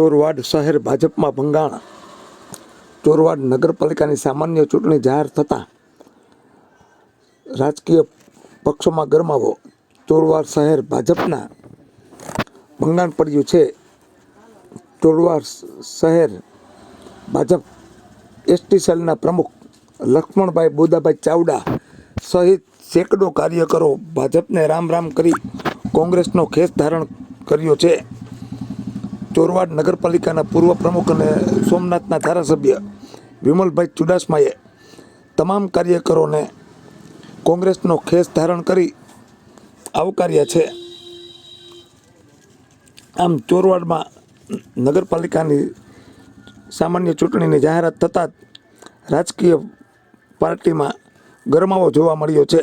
ચોરવાડ શહેર ભાજપમાં ભંગાણ ચોરવાડ નગરપાલિકાની સામાન્ય ચૂંટણી જાહેર થતાં રાજકીય પક્ષોમાં ગરમાવો. ચોરવાડ શહેર ભાજપના ભંગાણ પડ્યું છે. ચોરવાડ શહેર ભાજપ એસટી સેલના પ્રમુખ લક્ષ્મણભાઈ બોદાભાઈ ચાવડા સહિત સેંકડો કાર્યકરો ભાજપને રામ રામ કરી કોંગ્રેસનો ખેસ ધારણ કર્યો છે. ચોરવાડ નગરપાલિકાના પૂર્વ પ્રમુખ અને સોમનાથના ધારાસભ્ય વિમલભાઈ ચુડાસમાએ તમામ કાર્યકરોને કોંગ્રેસનો ખેસ ધારણ કરી આવકાર્યા છે. આમ ચોરવાડમાં નગરપાલિકાની સામાન્ય ચૂંટણીની જાહેરાત થતાં જ રાજકીય પાર્ટીમાં ગરમાવો જોવા મળ્યો છે.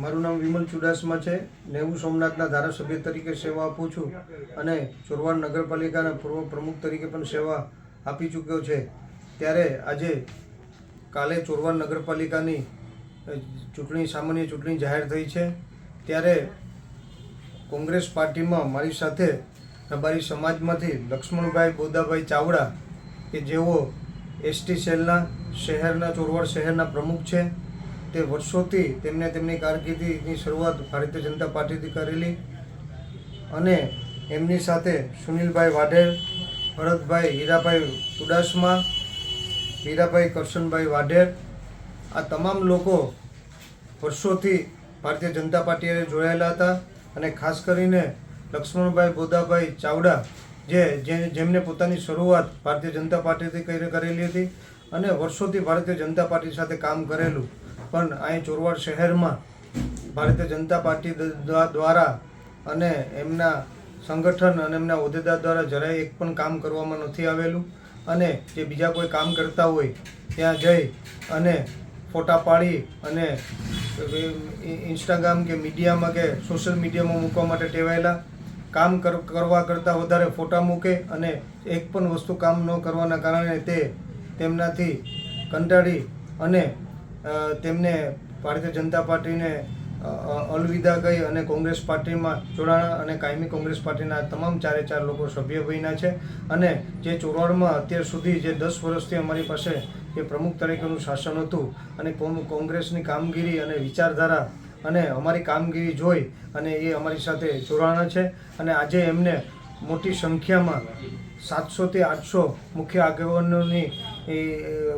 મારું નામ વિમલ ચુડાસમા છે. ને હું સોમનાથના ધારાસભ્ય તરીકે સેવા આપું છું અને ચોરવાડ નગરપાલિકાના પૂર્વ પ્રમુખ તરીકે પણ સેવા આપી ચૂક્યો છે. ત્યારે આજે કાલે ચોરવાડ નગરપાલિકાની ચૂંટણી, સામાન્ય ચૂંટણી જાહેર થઈ છે. ત્યારે કોંગ્રેસ પાર્ટીમાં મારી સાથે રબારી સમાજમાંથી લક્ષ્મણભાઈ બોદાભાઈ ચાવડા, કે જેઓ એસટી સેલના શહેરના, ચોરવાડ શહેરના પ્રમુખ છે. તે વર્ષોથી તેમને તેમની કારકિર્દીની શરૂઆત ભારતીય જનતા પાર્ટીથી કરેલી અને એમની સાથે સુનિલભાઈ વાઢેર, ભરતભાઈ હીરાભાઈ ચુડાસમા હીરાભાઈ કરશનભાઈ વાઢેર, આ તમામ લોકો વર્ષોથી ભારતીય જનતા પાર્ટીએ જોડાયેલા હતા અને ખાસ કરીને લક્ષ્મણભાઈ બોદાભાઈ ચાવડા જે જેમને પોતાની શરૂઆત ભારતીય જનતા પાર્ટીથી કરી, કરેલી હતી અને વર્ષોથી ભારતીય જનતા પાર્ટી સાથે કામ કરેલું. પણ અહીં ચોરવાડ શહેરમાં ભારતીય જનતા પાર્ટી દ્વારા અને એમના સંગઠન અને એમના હોદ્દેદાર દ્વારા જરાય એક પણ કામ કરવામાં નથી આવેલું. અને જે બીજા કોઈ કામ કરતા હોય, ત્યાં જઈ અને ફોટા પાડી અને ઇન્સ્ટાગ્રામ કે મીડિયામાં કે સોશિયલ મીડિયામાં મૂકવા માટે ટેવાયેલા. કામ કર- કરવા કરતાં વધારે ફોટા મૂકે અને એક પણ વસ્તુ કામ ન કરવાના કારણે તે તેમનાથી કંટાળી અને તેમને ભારતીય જનતા પાર્ટીને અલવિદા કહી અને કોંગ્રેસ પાર્ટીમાં જોડાણા અને કાયમી કોંગ્રેસ પાર્ટીના તમામ ચારે ચાર લોકો સભ્ય બન્યા છે. અને જે ચોરવાડમાં અત્યાર સુધી જે દસ વર્ષથી અમારી પાસે જે પ્રમુખ તરીકેનું શાસન હતું અને કોંગ- કોંગ્રેસની કામગીરી અને વિચારધારા અને અમારી કામગીરી જોઈ અને એ અમારી સાથે જોડાણા છે અને આજે એમને મોટી સંખ્યામાં સાતસોથી આઠસો મુખ્ય આગેવાનોની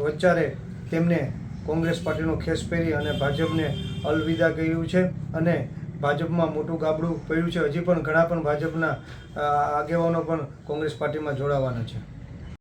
વચ્ચારે તેમને કોંગ્રેસ પાર્ટીનો ખેસ પહેરી અને ભાજપને અલવિદા કહ્યું છે અને ભાજપમાં મોટું ગાબડું પડ્યું છે. હજી પણ ઘણા પણ ભાજપના આગેવાનો પણ કોંગ્રેસ પાર્ટીમાં જોડાવાના છે.